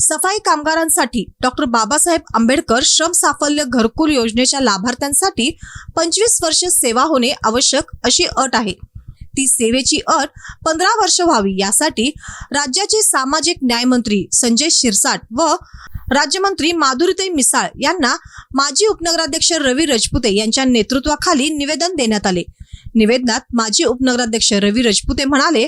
सफाई कामगारांसाठी डॉक्टर बाबासाहेब आंबेडकर श्रम साफल्य घरकुल योजनेच्या लाभार्थ्यांसाठी पंचवीस वर्ष सेवा होणे आवश्यक अशी अट आहे. ती सेवेची अट पंधरा वर्ष व्हावी यासाठी राज्याचे सामाजिक न्यायमंत्री संजय शिरसाट व राज्यमंत्री माधुरीताई मिसाळ यांना माजी उपनगराध्यक्ष रवी रजपुते यांच्या नेतृत्वाखाली निवेदन देण्यात आले. निवेदनात माजी उपनगराध्यक्ष रवी रजपुते म्हणाले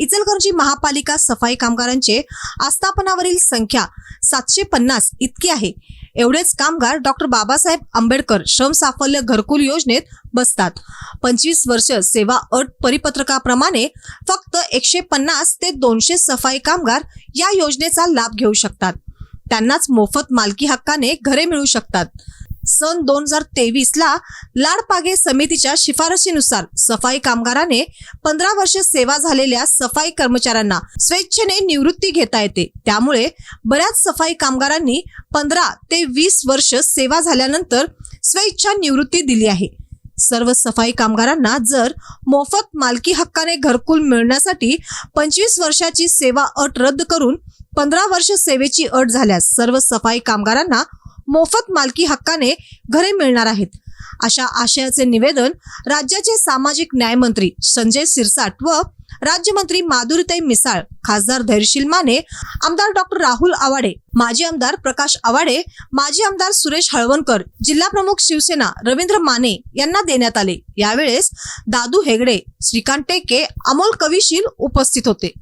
इचलकरंजी महापालिका सफाई कामगारांचे आस्थापनावरील संख्या सातशे पन्नास इतकी आहे. एवढेच कामगार डॉक्टर बाबासाहेब आंबेडकर श्रम साफल्य घरकुल योजनेत बसतात. पंचवीस वर्ष सेवा अट परिपत्रकाप्रमाणे फक्त एकशे पन्नास ते दोनशे सफाई कामगार या योजनेचा लाभ घेऊ शकतात. त्यांनाच मोफत मालकी हक्काने घरे मिळू शकतात. सन दोन हजार तेवीस ला लाडपागे समितीच्या शिफारशीनुसार सफाई कामगाराने पंधरा वर्ष सेवा झालेल्या सफाई कर्मचाऱ्यांना स्वेच्छेने निवृत्ती घेता येते. त्यामुळे बऱ्याच सफाई कामगारांनी पंधरा ते वीस वर्ष सेवा झाल्यानंतर स्वेच्छा निवृत्ती दिली आहे. सर्व सफाई कामगारांना जर मोफत मालकी हक्काने घरकुल मिळण्यासाठी पंचवीस वर्षाची सेवा अट रद्द करून पंधरा वर्ष सेवेची अट झाल्यास सर्व सफाई कामगारांना मोफत मालकी हक्काने घरे मिळणार आहेत. अशा आशयाचे निवेदन राज्याचे सामाजिक न्याय मंत्री संजय सिरसाट व राज्यमंत्री माधुरीताई मिसाळ खासदार धैर्यशील माने आमदार डॉक्टर राहुल आवाडे माजी आमदार प्रकाश आवाडे माजी आमदार सुरेश हळवणकर जिल्हा प्रमुख शिवसेना रवींद्र माने यांना देण्यात आले. यावेळेस दादू हेगडे श्रीकांत टेके अमोल कविशील उपस्थित होते.